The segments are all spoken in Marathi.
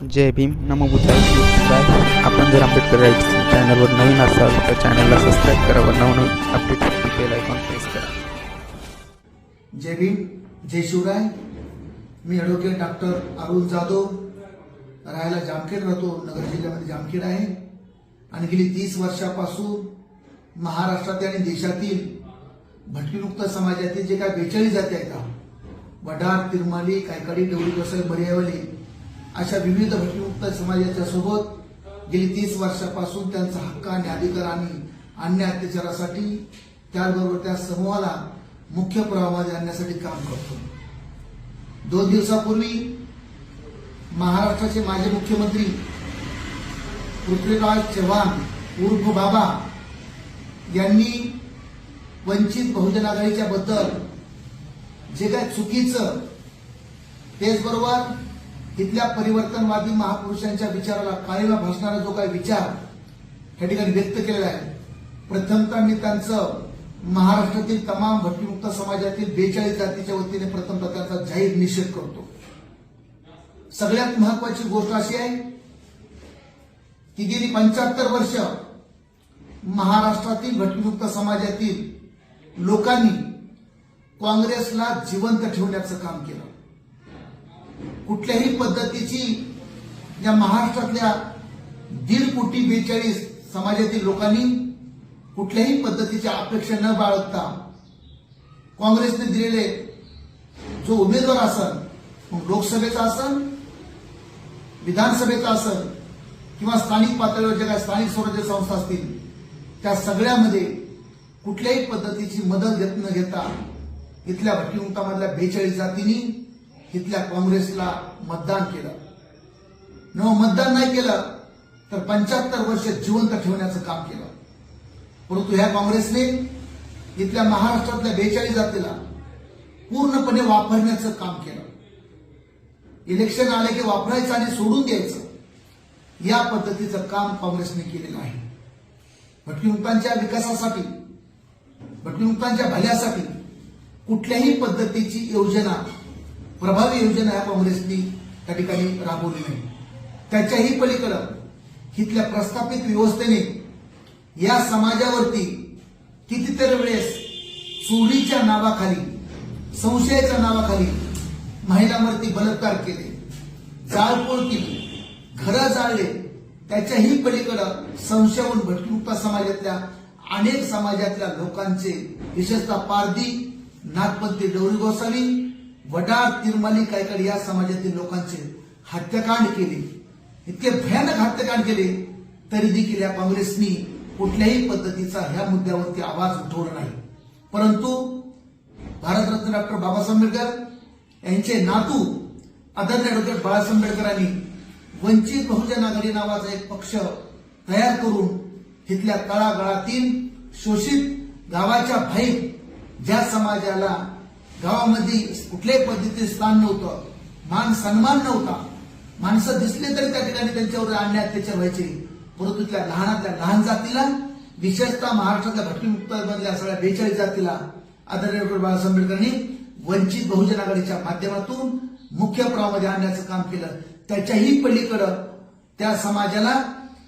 जय भीम. नमोबुद्धाय. आपण जर आंबेडकर राईट्स चॅनलवर नवीन असाल तर चॅनलला सबस्क्राईब करा व नवनवीन अपडेटसाठी बेल आयकॉन प्रेस करा. जय भीम. जय शिवराय. मी ॲडव्होकेट डॉक्टर अरुण जाधव. राहायला जामखेड राहतो. नगर जिल्ह्यामध्ये जामखेड आहे. आणि गेली तीस वर्षापासून महाराष्ट्रातील आणि देशातील भटकीमुक्त समाजातील जे काय बेचाळीस जाती आहेत का वडार तिरमाली कायकाडी डवळी गोसाई मर्यावली अशा विविध भटमुक्त समाजाच्या सोबत गेली तीस वर्षापासून त्यांचा हक्क आणि अधिकार आणि अन्य अत्याचारासाठी त्याचबरोबर त्या समूहाला मुख्य प्रवाहामध्ये आणण्यासाठी काम करतो. दोन दिवसापूर्वी महाराष्ट्राचे माजी मुख्यमंत्री पृथ्वीराज चव्हाण उर्फ बाबा यांनी वंचित बहुजन आघाडीच्या बद्दल जे काय चुकीचं त्याचबरोबर इथल्या परिवर्तनवादी महापुरुषांच्या विचाराला काळीला भासणारा जो काही विचार या ठिकाणी व्यक्त केलेला आहे. प्रथमतः मी त्यांचं महाराष्ट्रातील तमाम भटकीमुक्त समाजातील बेचाळीस जातीच्या वतीने प्रथम त्याचा जाहीर निषेध करतो. सगळ्यात महत्वाची गोष्ट अशी आहे की गेली पंच्याहत्तर वर्ष महाराष्ट्रातील भटकीमुक्त समाजातील लोकांनी काँग्रेसला जिवंत ठेवण्याचं काम केलं. कुठल्याही पद्धतीची या महाराष्ट्रातल्या दीड कोटी बेचाळीस समाजातील लोकांनी कुठल्याही पद्धतीच्या अपेक्षा न बाळगता काँग्रेसने दिलेले जो उमेदवार असन मग लोकसभेचा असन विधानसभेचा असन किंवा स्थानिक पातळीवर जे काही स्थानिक स्वराज्य संस्था असतील त्या सगळ्यामध्ये कुठल्याही पद्धतीची मदत घेत न घेता इथल्या भटकीमुक्तामधल्या बेचाळीस जातींनी इथल्या काँग्रेसला मतदान केलं. न मतदान नाही केलं तर पंच्याहत्तर वर्ष जिवंत ठेवण्याचं काम केलं. परंतु ह्या काँग्रेसने इथल्या महाराष्ट्रातल्या बेचाळीस जातीला पूर्णपणे वापरण्याचं काम केलं. इलेक्शन आले की वापरायचं आणि सोडून द्यायचं या पद्धतीचं काम काँग्रेसने केलेलं आहे. भटकीमुक्तांच्या विकासासाठी भटकीमुक्तांच्या भल्यासाठी कुठल्याही पद्धतीची योजना प्रभावी योजना ह्या काँग्रेसनी त्या ठिकाणी राबवली नाही. त्याच्याही पलीकडं इथल्या प्रस्थापित व्यवस्थेने या समाजावरती कितीतरी वेळेस चोरीच्या नावाखाली संशयाच्या नावाखाली महिलांवरती बलात्कार केले जाळपोळ केली घरं जाळले त्याच्याही पलीकडं संशयाहून भटकीमुक्त समाजातल्या अनेक समाजातल्या लोकांचे विशेषतः पारधी नागपंथी डोरी गोसावी वडार तिरमली कायकड या समाजातील लोकांचे हत्याकांड केले. इतके भयानक हत्याकांड केले तरी देखील या काँग्रेसनी कुठल्याही पद्धतीचा ह्या मुद्द्यावरती आवाज उठवला नाही. परंतु भारतरत्न डॉक्टर बाबासाहेब आंबेडकर यांचे नातू आदरणीय डॉक्टर बाळासाहेब आंबेडकरांनी वंचित बहुजन आघाडी नावाचा एक पक्ष तयार करून तिथल्या तळागाळातील शोषित गावाच्या भाईत ज्या समाजाला गावामध्ये कुठल्याही पद्धतीचे स्थान नव्हतं. मान सन्मान नव्हता. माणसं दिसले तरी त्या ठिकाणी त्यांच्यावर अन्याय अत्याचार व्हायचे. परंतु त्या लहानातल्या लहान जातीला विशेषतः महाराष्ट्रातल्या भटकीमुक्त मधल्या सगळ्या बेचाळीस जातीला आदरणीय डॉक्टर बाबासाहेब आंबेडकरांनी वंचित बहुजन आघाडीच्या माध्यमातून मुख्य प्रवाहामध्ये आणण्याचं काम केलं. त्याच्याही पलीकडं त्या समाजाला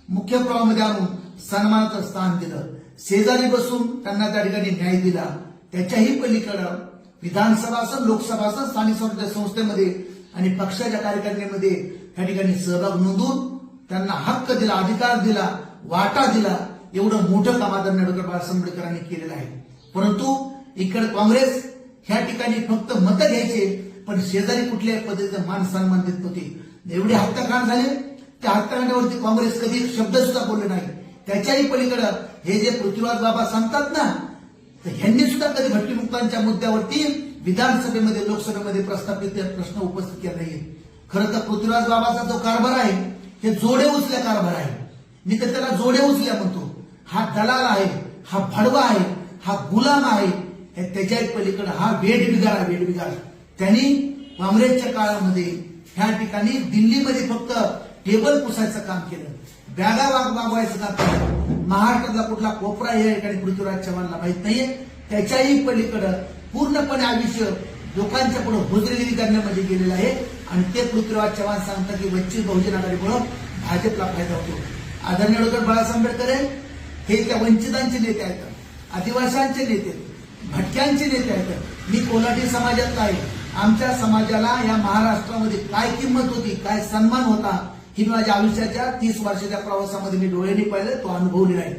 मुख्य प्रवाहामध्ये आणून सन्मानाचं स्थान दिलं. शेजारी बसून त्यांना त्या ठिकाणी न्याय दिला. त्याच्याही पलीकडं विधानसभा असं लोकसभा असं स्थानिक स्वराज्य संस्थेमध्ये आणि पक्षाच्या कार्यकारिणीमध्ये या ठिकाणी सहभाग नोंदवून त्यांना हक्क दिला अधिकार दिला वाटा दिला एवढं मोठं काम आदरणीय डॉक्टर बाळासाहेब आंबेडकरांनी केलेलं आहे. परंतु इकडे काँग्रेस ह्या ठिकाणी फक्त मतं घ्यायचे पण शेजारी कुठल्याही पद्धतीचं मान सन्मान देत नव्हते. एवढे हत्याकांड झाले त्या हत्याकांडावरती काँग्रेस कधी शब्द सुद्धा बोलले नाही. त्याच्याही पलीकडं हे जे पृथ्वीराज बाबा सांगतात ना तर ह्यांनी सुद्धा कधी भटकीमुक्तांच्या मुद्द्यावरती विधानसभेमध्ये लोकसभेमध्ये प्रस्थापित प्रश्न उपस्थित केला नाही खरं तर पृथ्वीराज बाबाचा जो कारभार आहे हे जोडे उचल्या कारभार आहे. मी तर त्याला जोडे उचल्या म्हणतो. हा दलाल आहे हा भडवा आहे हा गुलाम आहे हे त्याच्या पलीकडे हा वेठबिगार आहे वेठबिगार त्यांनी काँग्रेसच्या काळामध्ये ह्या ठिकाणी दिल्लीमध्ये फक्त टेबल पुसायचं काम केलं. बॅगा वाग वागवायचं काम केलं. महाराष्ट्रातला कुठला कोपरा या ठिकाणी पृथ्वीराज चव्हाणला माहीत नाहीये. त्याच्याही पलीकडं पूर्णपणे आयुष्य लोकांच्या पुढे हुजरेगिरी करण्यामध्ये गेलेलं आहे. आणि ते पृथ्वीराज चव्हाण सांगतात की वंचित बहुजन आघाडीमुळं भाजपला फायदा होतो. आदरणीय डॉक्टर बाळासाहेब आंबेडकर हे त्या वंचितांचे नेते आहेत. आदिवासांचे नेते आहेत, भटक्यांचे नेते आहेत. मी कोल्हाटी समाजातला आहे. आमच्या समाजाला या महाराष्ट्रामध्ये काय किंमत होती काय सन्मान होता ही मी माझ्या आयुष्याच्या तीस वर्षाच्या प्रवासामध्ये मी डोळ्यांनी पाहिलं तो अनुभवलेला आहे.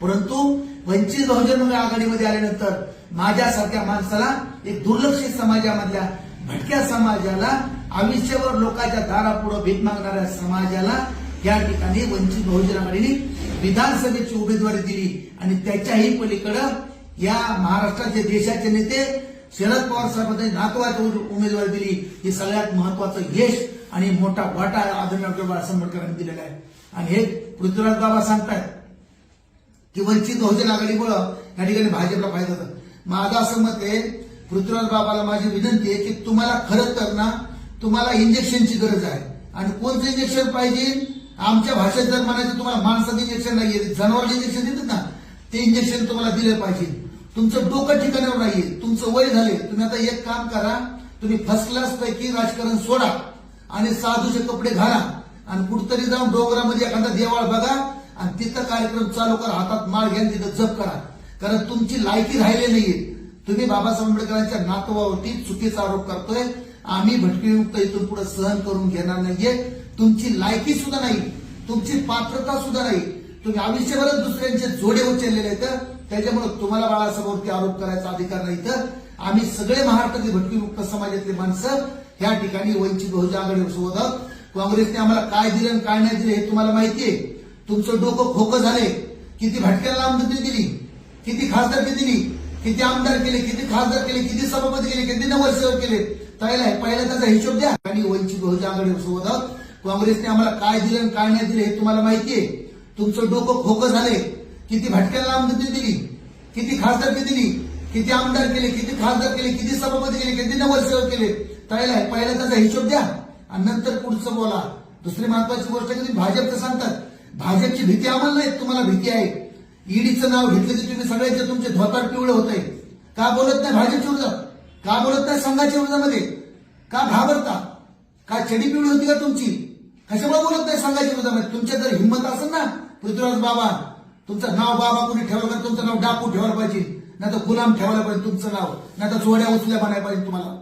परंतु वंचित बहुजन आघाडीमध्ये आल्यानंतर माझ्यासारख्या माणसाला एक दुर्लक्षित समाजामधल्या भटक्या समाजाला आयुष्यभर लोकांच्या दारापुढं भीक मागणाऱ्या समाजाला या ठिकाणी वंचित बहुजन आघाडीने विधानसभेची उमेदवारी दिली. आणि त्याच्याही पलीकडं या महाराष्ट्राचे देशाचे नेते शरद पवार साहेबांनी नातवाची उमेदवारी दिली. हे सगळ्यात महत्वाचं यश आणि मोठा वाटा आदरणीय डॉक्टर बाळासाहेब आंबेडकरांनी दिलेला आहे. आणि हे पृथ्वीराज बाबा सांगतायत की वंचित बहुजन आघाडीमुळं या ठिकाणी भाजपला फायदा होता. माझं असं मत आहे पृथ्वीराज बाबाला माझी विनंती आहे की तुम्हाला खरं तर ना तुम्हाला इंजेक्शनची गरज आहे. आणि कोणतं इंजेक्शन पाहिजे? आमच्या भाषेत जर म्हणायचं तुम्हाला माणसाचं इंजेक्शन नाहीये जनावरचे इंजेक्शन देतात ना ते इंजेक्शन तुम्हाला दिलं पाहिजे. तुमचं डोकं ठिकाणावर नाहीये तुमचं वय झाले तुम्ही आता एक काम करा तुम्ही फर्स्ट क्लास पैकी राजकारण सोडा. आणि साधूचे कपडे घाला. आणि कुठतरी जाऊन डोंगरामध्ये एखादा देवाळ बघा आणि तिथं कार्यक्रम चालू करा. हातात माळ घ्या तिथं जप करा. कारण तुमची लायकी राहिली नाहीये. तुम्ही बाबासाहेब आंबेडकरांच्या नातवावरती चुकीचा आरोप करतोय. आम्ही भटकीमुक्त इथून पुढे सहन करून घेणार नाहीये. तुमची लायकी सुद्धा नाही. तुमची पात्रता सुद्धा नाही. तुम्ही आयुष्यभरच दुसऱ्यांचे जोडे उचललेले आहेत. त्याच्यामुळे तुम्हाला बाळासाहेबांवरती आरोप करायचा अधिकार नाही. तर आम्ही सगळे महाराष्ट्रातले भटकीमुक्त समाजातले माणसं या ठिकाणी वंचित बहुजन आघाडी सोबत काँग्रेसने आम्हाला काय दिलं आणि काय नाही दिलं हे तुम्हाला माहिती आहे तुमचं डोकं खोकं झाले. किती भटक्याला आमदारकी दिली किती खासदारकी दिली किती आमदार केले किती खासदार केले किती सभापती केले किती नगरसेवक केले. पहिला पहिला त्याचा हिशोब द्या. आणि वंचित बहुजन आघाडी सोबत काँग्रेसने आम्हाला काय दिलं आणि काय नाही दिलं हे तुम्हाला माहिती आहे तुमचं डोकं खोकं झाले. किती भटक्याला आमदारकी दिली किती खासदारकी दिली किती आमदार केले किती खासदार केले किती सभापती केले किती नगरसेवक केले. पहिला पहिला त्याचा हिशोब द्या आणि नंतर पुढचं बोला. दुसरी महत्वाची गोष्ट की भाजपचं सांगतात. भाजपची भीती आम्हाला नाही तुम्हाला भीती आहे. ईडीचं नाव घेतलं की तुम्ही सगळ्यांचे तुमचे धोतार पिवळे होते का बोलत नाही भाजपच्या ऊर्जा का बोलत नाही संघाच्या ऊर्जामध्ये का घाबरता? का चडी पिवळी होती का तुमची? कशामुळे बोलत नाही संघाच्या ऊर्जामध्ये तुमच्या जर हिंमत असेल ना पृथ्वीराज बाबा तुमचं नाव बाबा कुणी ठेवलं तुमचं नाव डाकू ठेवायला पाहिजे. नाही तर गुलाम ठेवायला पाहिजे तुमचं नाव. नाही तर चोड्या उचल्या बनायला पाहिजे तुम्हाला.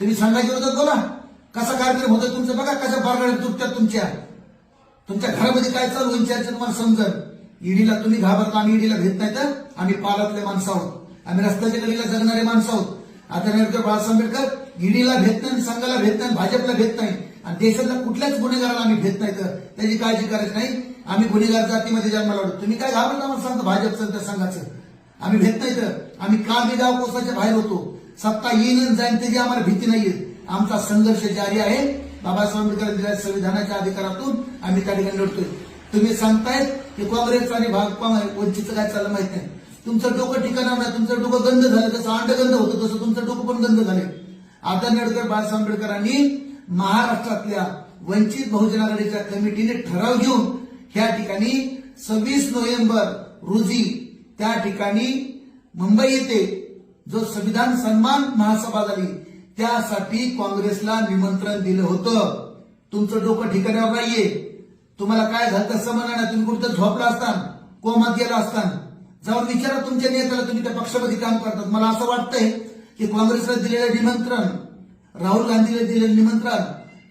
तुम्ही संघाच्या विरोधात बोला. कसा कार्यक्रम होता तुमचं बघा कशा बारगाड्या तुटत्यात तुमच्या. तुमच्या घरामध्ये काय चालू विचारायचं तुम्हाला समजल. ईडीला तुम्ही घाबरता आम्ही ईडीला घेत नाही तर आम्ही पालातले माणसं आहोत. आम्ही रस्त्याच्या गडीला जगणारे माणसं आहोत. आता डॉक्टर बाळासाहेब आंबेडकर ईडीला भेट नाही संघाला भेट नाही भाजपला भेट नाही. आणि देशातल्या कुठल्याच गुन्हेगाराला आम्ही भेट नाही तर त्याची काळजी करायची नाही. आम्ही गुन्हेगार जातीमध्ये जन्माला वाढतो तुम्ही काय घाबरता मला सांगता भाजपचं त्या संघाचं? आम्ही भेट नाही तर. आम्ही का गाव कोसाच्या बाहेर होतो. सत्ता येईन जाईल त्याची आम्हाला भीती नाहीये. आमचा संघर्ष जारी आहे. बाबासाहेब आंबेडकर दिलेल्या संविधानाच्या अधिकारातून आम्ही त्या ठिकाणी लढतोय. तुम्ही सांगतायत की काँग्रेस आणि भाजपा वंचितचं काय चाललं माहीत नाही. तुमचं डोकं ठिकाणा नाही तुमचं डोकं गंध झालं. तसं अंडगंध होतं तसं तुमचं डोकं पण गंध झालंय. आदरणीय आंबेडकर बाळासाहेब आंबेडकरांनी महाराष्ट्रातल्या वंचित बहुजन आघाडीच्या कमिटीने ठराव घेऊन ह्या ठिकाणी सव्वीस नोव्हेंबर रोजी त्या ठिकाणी मुंबई येथे जो संविधान सन्मान महासभा झाली त्यासाठी काँग्रेसला निमंत्रण दिलं होतं. तुमचं डोकं ठिकाण्यावर नाहीये. तुम्हाला काय झालं तसं म्हणा ना तुम्ही कुठं झोपला असताना कोमात गेला असताना. जाऊन विचारा तुमच्या नेत्याला तुम्ही त्या पक्षामध्ये काम करतात. मला असं वाटतंय की काँग्रेसला दिलेलं निमंत्रण राहुल गांधीला दिलेलं निमंत्रण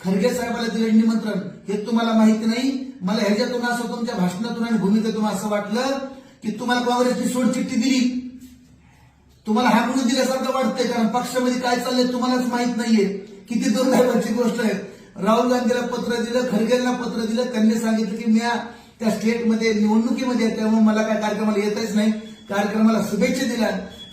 खरगे साहेबाला दिलेलं निमंत्रण हे तुम्हाला माहिती नाही. मला ह्याच्यातून असं तुमच्या भाषणातून आणि भूमिकेतून असं वाटलं की तुम्हाला काँग्रेसची सोडचिठ्ठी दिली. तुम्हाला हाकलून दिल्यासारखं वाटतंय कारण पक्षामध्ये काय चाललंय तुम्हालाच माहीत नाहीये. किती दुर्दैवाची गोष्ट आहे. राहुल गांधीला पत्र दिलं खरगेंना पत्र दिलं त्यांनी सांगितलं की मी या- त्या स्टेटमध्ये निवडणुकीमध्ये त्यामुळे मला काय कार्यक्रमाला येतच नाही. कार्यक्रमाला शुभेच्छा दिल्या.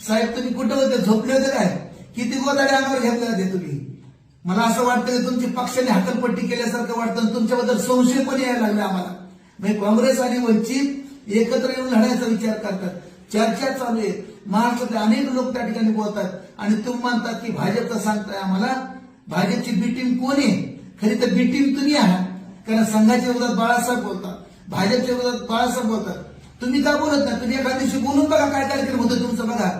साहेब तुम्ही कुठं होते? झोपले होते काय? किती गोदाडे अंगावर घेतले होते तुम्ही? मला असं वाटतं की तुमची पक्षाने हातलपट्टी केल्यासारखं वाटतं तुमच्याबद्दल संशय पण यायला लागला आम्हाला. म्हणजे काँग्रेस आणि वंचित एकत्र येऊन लढायचा विचार करतात. चर्चा चालू आहे. महाराष्ट्रातले अनेक लोक त्या ठिकाणी बोलतात. आणि तुम्ही म्हणतात की भाजपचं सांगताय आम्हाला. भाजपची बी टीम कोण आहे? खरी तर बी टीम तुम्ही आहात कारण संघाच्या विरोधात बाळासाहेब बोलतात. भाजपच्या विरोधात बाळासाहेब बोलतात. तुम्ही का बोलत नाही? तुम्ही एका दिवशी बोलून बघा काय कार्यक्रम होतो तुमचं बघा.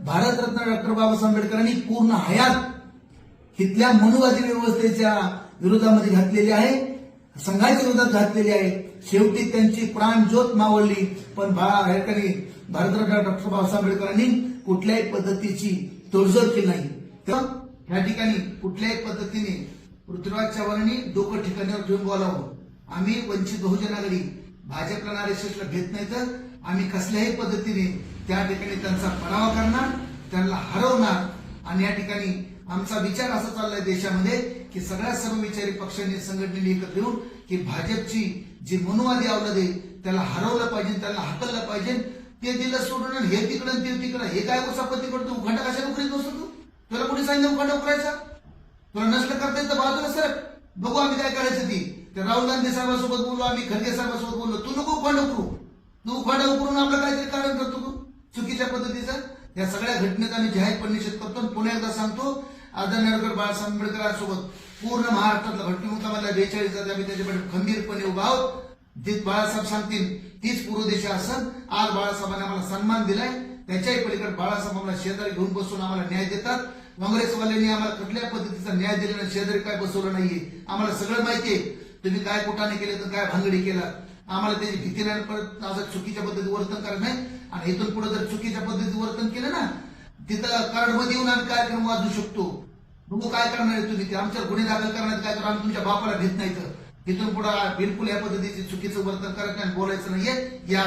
भारतरत्न डॉक्टर बाबासाहेब आंबेडकरांनी पूर्ण हयात इथल्या मनुवादी व्यवस्थेच्या विरोधामध्ये घातलेली आहे. संघाच्या विरोधात घातलेली आहे. शेवटी त्यांची प्राण ज्योत मावळली. पण भा- ठिकाणी भारतरत्न डॉक्टर बाबासाहेब आंबेडकरांनी कुठल्याही पद्धतीची तोडजोड केली नाही. तर या ठिकाणी कुठल्याही पद्धतीने पृथ्वीराज चव्हाणांनी डोकं ठिकाणावर घेऊन बोलावं. आम्ही वंचित बहुजन आघाडी भाजपला आरएसएसला घेत नाही तर आम्ही कसल्याही पद्धतीने त्या ठिकाणी त्यांचा पराभव करणार त्यांना हरवणार. आणि या ठिकाणी आमचा विचार असा चाललाय देशामध्ये की सगळ्या सर्वविचारी पक्षांनी संघटनेने एकत्र येऊन की भाजपची जी मनुवादी आवलद आहे त्याला हरवलं पाहिजे त्याला हाकललं पाहिजे ते दिलं सोडून हे तिकडं ते तिकडं हे काय उसापत्ती करतो? उखांडा कशा करीत नसतो तू? तुला कोणी सांगितलं उखांडा करायचा तुला नसलं करता येतं बाजूला सर बघू आम्ही काय करायचं ती. त्या राहुल गांधी साहेबांसोबत बोललो आम्ही खरगे साहेबांसोबत बोललो तू नको उखांडा उकरू. तू उखांडा उकरून आपलं काहीतरी कारण करतो तू. चुकीच्या पद्धतीचं. या सगळ्या घटनेचा आम्ही जाहीरपणे निषेध करतो पुन्हा एकदा सांगतो आदरणीय डॉक्टर बाळासाहेब आंबेडकरांसोबत पूर्ण महाराष्ट्रातला घटनेमुक्तामधल्या बेचाळीस जाती आम्ही त्याच्याकडे खंबीरपणे उभा आहोत. जे बाळासाहेब सांगतील तीच पूर्व देशा असन. आज बाळासाहेबांनी आम्हाला सन्मान दिलाय. त्याच्याही पलीकडे बाळासाहेब आम्हाला शेजारी घेऊन बसून आम्हाला न्याय देतात. काँग्रेसवाल्यांनी आम्हाला कुठल्या पद्धतीचा न्याय दिला शेजारी काय बसवलं नाहीये. आम्हाला सगळं माहितीये तुम्ही काय कुठाने केलं तर काय भांगडी केला? आम्हाला त्याची भीती नाही परत असं चुकीच्या पद्धतीत वर्तन करत नाही. आणि इथून पुढे जर चुकीच्या पद्धतीत वर्तन केलं ना तिथं कार्डमध्ये येऊन आम्ही कार्यक्रम वाजू शकतो. मग काय करणार आहे तुम्ही ते. आमच्यावर गुन्हे दाखल करण्यात काय करू? आम्ही तुमच्या बापाला भेट नाही तर. इथून पुढे बिलकुल या पद्धतीचे चुकीचं वर्तन करत नाही आणि बोलायचं नाहीये. या